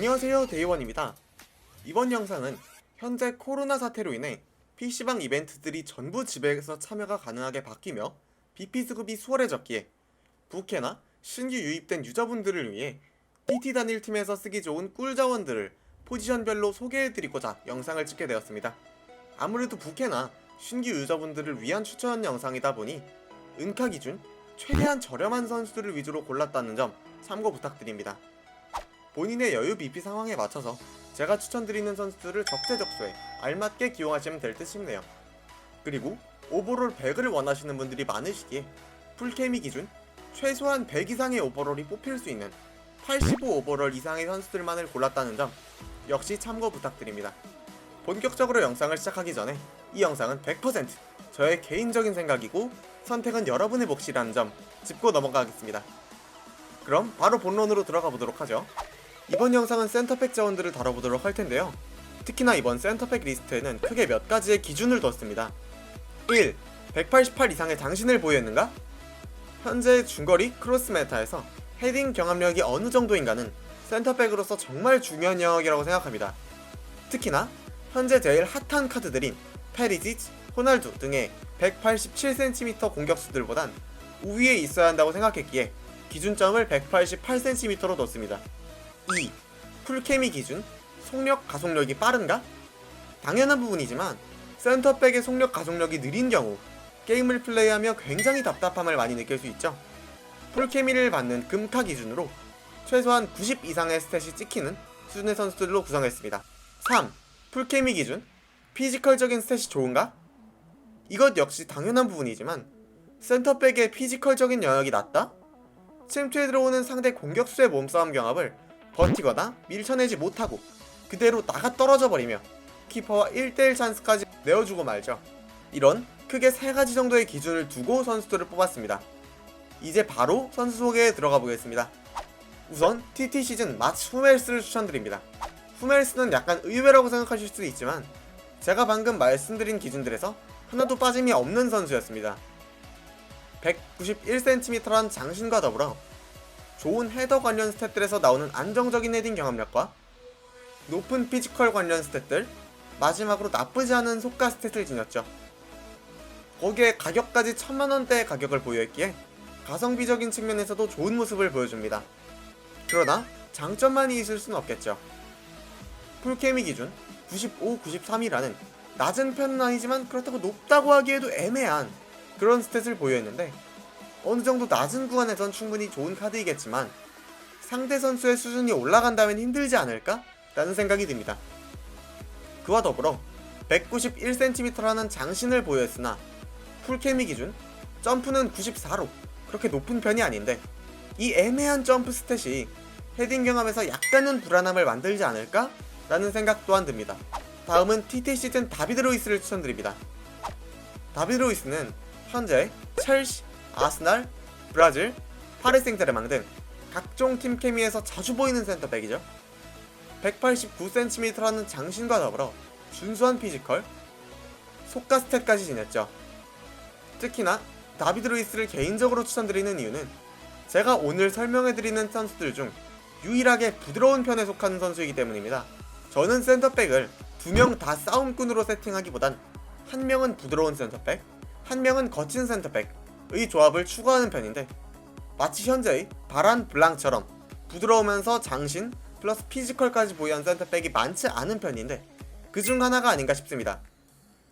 안녕하세요 데이원입니다. 이번 영상은 현재 코로나 사태로 인해 PC방 이벤트들이 전부 집에서 참여가 가능하게 바뀌며 BP 수급이 수월해졌기에 부캐나 신규 유입된 유저분들을 위해 TT 단일 팀에서 쓰기 좋은 꿀 자원들을 포지션별로 소개해드리고자 영상을 찍게 되었습니다. 아무래도 부캐나 신규 유저분들을 위한 추천 영상이다 보니 은카 기준 최대한 저렴한 선수들을 위주로 골랐다는 점 참고 부탁드립니다. 본인의 여유 BP 상황에 맞춰서 제가 추천드리는 선수들을 적재적소에 알맞게 기용하시면 될 듯 싶네요. 그리고 오버롤 100을 원하시는 분들이 많으시기에 풀케미 기준 최소한 100 이상의 오버롤이 뽑힐 수 있는 85 오버롤 이상의 선수들만을 골랐다는 점 역시 참고 부탁드립니다. 본격적으로 영상을 시작하기 전에 이 영상은 100% 저의 개인적인 생각이고 선택은 여러분의 몫이라는 점 짚고 넘어가겠습니다. 그럼 바로 본론으로 들어가 보도록 하죠. 이번 영상은 센터팩 자원들을 다뤄보도록 할 텐데요. 특히나 이번 센터팩 리스트에는 크게 몇 가지의 기준을 뒀습니다. 1. 188 이상의 장신을 보유했는가? 현재 중거리 크로스 메타에서 헤딩 경합력이 어느 정도인가는 센터백으로서 정말 중요한 영역이라고 생각합니다. 특히나 현재 제일 핫한 카드들인 페리지치, 호날두 등의 187cm 공격수들보단 우위에 있어야 한다고 생각했기에 기준점을 188cm로 뒀습니다. 2. 풀케미 기준 속력 가속력이 빠른가? 당연한 부분이지만 센터백의 속력 가속력이 느린 경우 게임을 플레이하며 굉장히 답답함을 많이 느낄 수 있죠. 풀케미를 받는 금카 기준으로 최소한 90 이상의 스탯이 찍히는 수준의 선수들로 구성했습니다. 3. 풀케미 기준 피지컬적인 스탯이 좋은가? 이것 역시 당연한 부분이지만 센터백의 피지컬적인 영역이 낮다? 침투에 들어오는 상대 공격수의 몸싸움 경합을 버티거나 밀쳐내지 못하고 그대로 나가 떨어져 버리며 키퍼와 1대1 찬스까지 내어주고 말죠. 이런 크게 세 가지 정도의 기준을 두고 선수들을 뽑았습니다. 이제 바로 선수 소개에 들어가 보겠습니다. 우선 TT 시즌 마츠 후멜스를 추천드립니다. 후멜스는 약간 의외라고 생각하실 수도 있지만 제가 방금 말씀드린 기준들에서 하나도 빠짐이 없는 선수였습니다. 191cm라는 장신과 더불어 좋은 헤더 관련 스탯들에서 나오는 안정적인 헤딩 경험력과 높은 피지컬 관련 스탯들, 마지막으로 나쁘지 않은 속가 스탯을 지녔죠. 거기에 가격까지 천만원대의 가격을 보유했기에 가성비적인 측면에서도 좋은 모습을 보여줍니다. 그러나 장점만이 있을 수는 없겠죠. 풀케미 기준 95, 93이라는 낮은 편은 아니지만 그렇다고 높다고 하기에도 애매한 그런 스탯을 보유했는데 어느 정도 낮은 구간에선 충분히 좋은 카드이겠지만 상대 선수의 수준이 올라간다면 힘들지 않을까? 라는 생각이 듭니다. 그와 더불어 191cm라는 장신을 보유했으나 풀케미 기준 점프는 94로 그렇게 높은 편이 아닌데 이 애매한 점프 스탯이 헤딩 경험에서 약간은 불안함을 만들지 않을까? 라는 생각 또한 듭니다. 다음은 TT 시즌 다비드 로이스를 추천드립니다. 다비드 로이스는 현재 첼시, 아스날, 브라질, 파리 생제르맹 등 각종 팀 케미에서 자주 보이는 센터백이죠. 189cm라는 장신과 더불어 준수한 피지컬, 속가 스탯까지 지녔죠. 특히나 다비드 루이스를 개인적으로 추천드리는 이유는 제가 오늘 설명해드리는 선수들 중 유일하게 부드러운 편에 속하는 선수이기 때문입니다. 저는 센터백을 두 명 다 싸움꾼으로 세팅하기보단 한 명은 부드러운 센터백, 한 명은 거친 센터백 의 조합을 추구하는 편인데 마치 현재의 바란 블랑처럼 부드러우면서 장신 플러스 피지컬까지 보유한 센터백이 많지 않은 편인데 그 중 하나가 아닌가 싶습니다.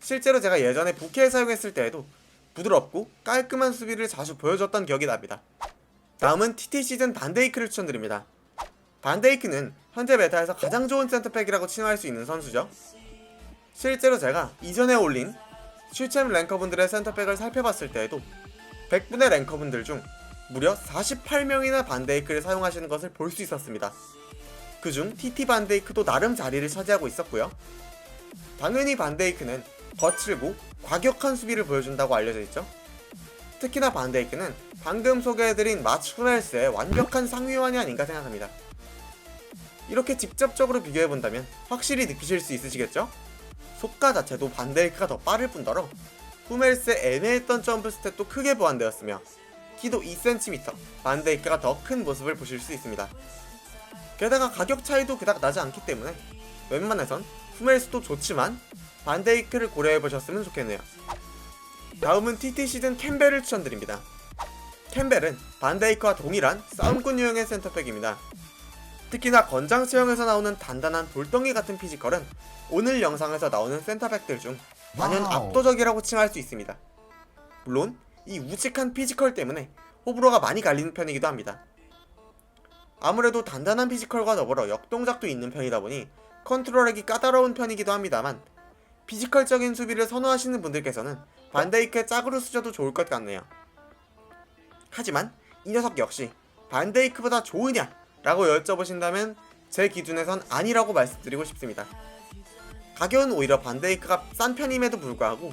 실제로 제가 예전에 부캐에 사용했을 때에도 부드럽고 깔끔한 수비를 자주 보여줬던 기억이 납니다. 다음은 TT 시즌 반데이크를 추천드립니다. 반데이크는 현재 메타에서 가장 좋은 센터백이라고 칭할 수 있는 선수죠. 실제로 제가 이전에 올린 슈챔 랭커분들의 센터백을 살펴봤을 때에도 100분의 랭커분들 중 무려 48명이나 반데이크를 사용하시는 것을 볼 수 있었습니다. 그중 TT 반데이크도 나름 자리를 차지하고 있었고요. 당연히 반데이크는 거칠고 과격한 수비를 보여준다고 알려져 있죠. 특히나 반데이크는 방금 소개해드린 마츠 후멜스의 완벽한 상위원이 아닌가 생각합니다. 이렇게 직접적으로 비교해본다면 확실히 느끼실 수 있으시겠죠? 속가 자체도 반데이크가 더 빠를 뿐더러 후멜스의 애매했던 점프 스탯도 크게 보완되었으며 키도 2cm, 반데이크가 더 큰 모습을 보실 수 있습니다. 게다가 가격 차이도 그닥 나지 않기 때문에 웬만해선 후멜스도 좋지만 반데이크를 고려해보셨으면 좋겠네요. 다음은 TT 시즌 캠벨을 추천드립니다. 캠벨은 반데이크와 동일한 싸움꾼 유형의 센터백입니다. 특히나 건장 체형에서 나오는 단단한 돌덩이 같은 피지컬은 오늘 영상에서 나오는 센터백들 중 와우. 압도적이라고 칭할 수 있습니다. 물론 이 우직한 피지컬 때문에 호불호가 많이 갈리는 편이기도 합니다. 아무래도 단단한 피지컬과 더불어 역동작도 있는 편이다 보니 컨트롤하기 까다로운 편이기도 합니다만 피지컬적인 수비를 선호하시는 분들께서는 반데이크의 짝으로 쓰셔도 좋을 것 같네요. 하지만 이 녀석 역시 반데이크보다 좋으냐? 라고 여쭤보신다면 제 기준에선 아니라고 말씀드리고 싶습니다. 가격은 오히려 반데이크가 싼 편임에도 불구하고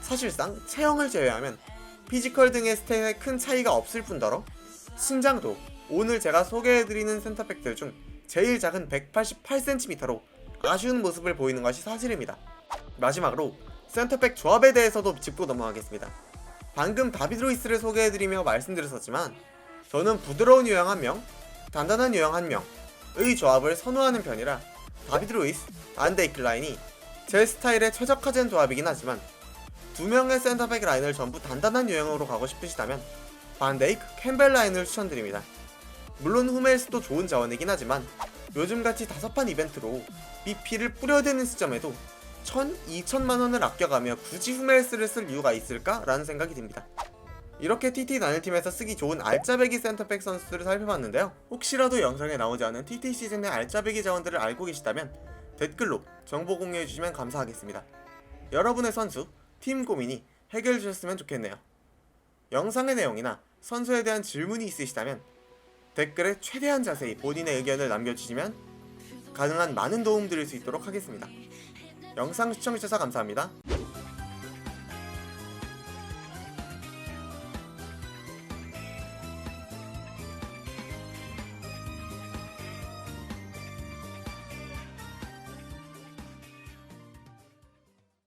사실상 체형을 제외하면 피지컬 등의 스탯에 큰 차이가 없을 뿐더러 신장도 오늘 제가 소개해드리는 센터백들 중 제일 작은 188cm로 아쉬운 모습을 보이는 것이 사실입니다. 마지막으로 센터백 조합에 대해서도 짚고 넘어가겠습니다. 방금 다비드 루이스를 소개해드리며 말씀드렸었지만 저는 부드러운 유형 한 명, 단단한 유형 한 명의 조합을 선호하는 편이라 다비드 루이스, 안데이크 라인이 제 스타일에 최적화된 조합이긴 하지만 두 명의 센터백 라인을 전부 단단한 유형으로 가고 싶으시다면 반데이크, 캠벨 라인을 추천드립니다. 물론 후멜스도 좋은 자원이긴 하지만 요즘같이 다섯판 이벤트로 BP를 뿌려대는 시점에도 1,000, 2천만 원을 아껴가며 굳이 후멜스를 쓸 이유가 있을까 라는 생각이 듭니다. 이렇게 TT 단일팀에서 쓰기 좋은 알짜배기 센터백 선수들을 살펴봤는데요. 혹시라도 영상에 나오지 않은 TT 시즌의 알짜배기 자원들을 알고 계시다면 댓글로 정보 공유해주시면 감사하겠습니다. 여러분의 선수, 팀 고민이 해결되셨으면 좋겠네요. 영상의 내용이나 선수에 대한 질문이 있으시다면 댓글에 최대한 자세히 본인의 의견을 남겨주시면 가능한 많은 도움 드릴 수 있도록 하겠습니다. 영상 시청해주셔서 감사합니다.